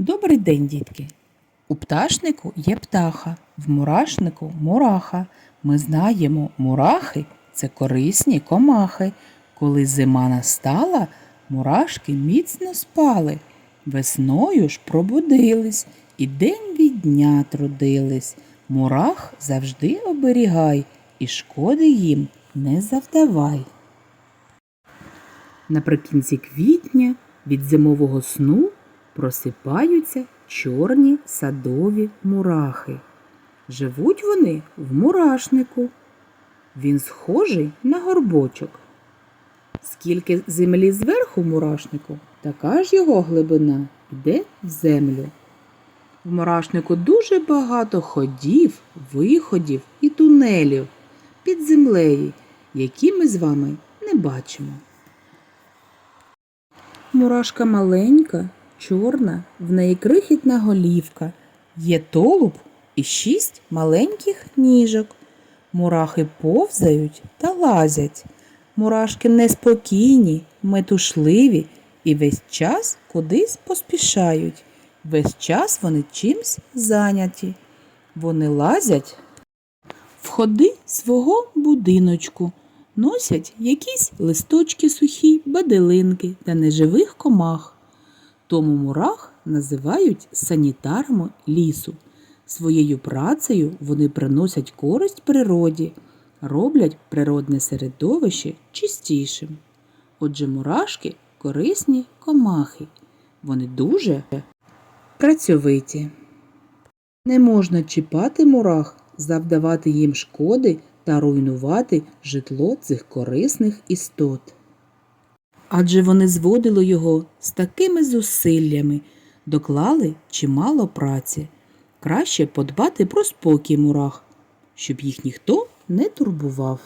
Добрий день, дітки. У пташнику є птаха, в мурашнику мураха. Ми знаємо, мурахи це корисні комахи. Коли зима настала, мурашки міцно спали. Весною ж пробудились і день від дня трудились. Мурах завжди оберігай і шкоди їм не завдавай. Наприкінці квітня від зимового сну просипаються чорні садові мурахи. Живуть вони в мурашнику. Він схожий на горбочок. Скільки землі зверху мурашнику, така ж його глибина йде в землю. В мурашнику дуже багато ходів, виходів і тунелів під землею, які ми з вами не бачимо. Мурашка маленька, чорна, в неї крихітна голівка. Є толуб і шість маленьких ніжок. Мурахи повзають та лазять. Мурашки неспокійні, метушливі і весь час кудись поспішають. Весь час вони чимсь зайняті. Вони лазять в ходи свого будиночку, носять якісь листочки сухі, баделинки та неживих комах. Тому мурах називають санітарами лісу. Своєю працею вони приносять користь природі, роблять природне середовище чистішим. Отже, мурашки корисні комахи. Вони дуже працьовиті. Не можна чіпати мурах, завдавати їм шкоди та руйнувати житло цих корисних істот. Адже вони зводили його з такими зусиллями, доклали чимало праці. Краще подбати про спокій мурах, щоб їх ніхто не турбував.